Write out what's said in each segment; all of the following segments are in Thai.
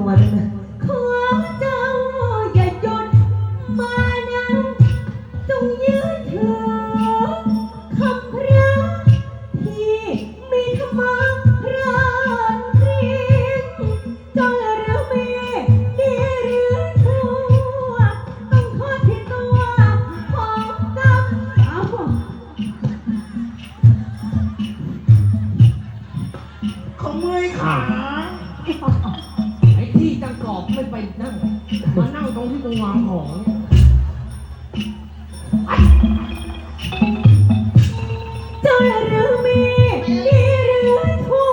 ตัวะของจ้าย่ดมานั้นจงยืดเถือคำพระที่มีธรรมะระพริจรืม่ดีรือชั่วต้องโทที่ตัวของกรรเอาของมือขา ต้องวางของเจ้าหรือมีดีหรือชั่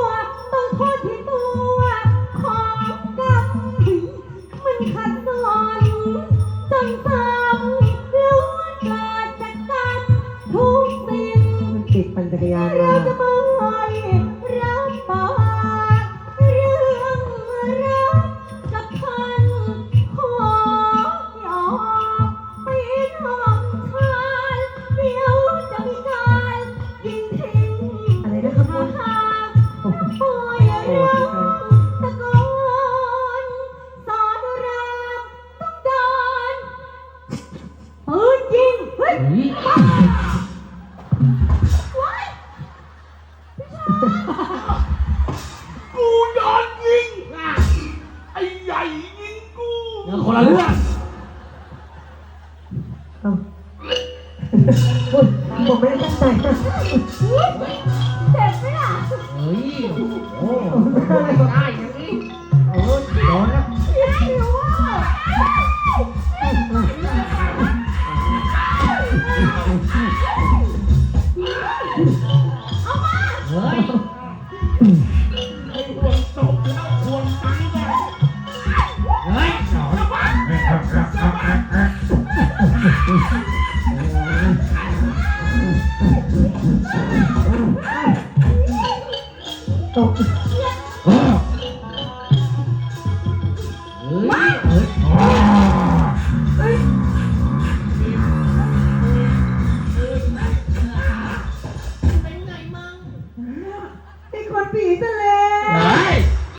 วต้องโทษที่ตัวของกรรมมันขัดสอนจนทำล้วนเกิดจากกรรทุกสิ่งมันติดปัญญาเราจะม่รั ตะโกนสอนรามต้องโดนปืนยิงเฮ้ยเฮ้ยว้ายกูโดนยิงไอ้ใหญ่ยิงกูคนละเรื่องเอ้าคุณผมไม่ได้ตั้งใจ จ็บไหมล่ะเฮ้ย โอ้โหได้อย่างนี้เออโดนแล้วหิวอ่ ตอ้ยเป็นไงมั่งเป็นคนผีซะแล้ว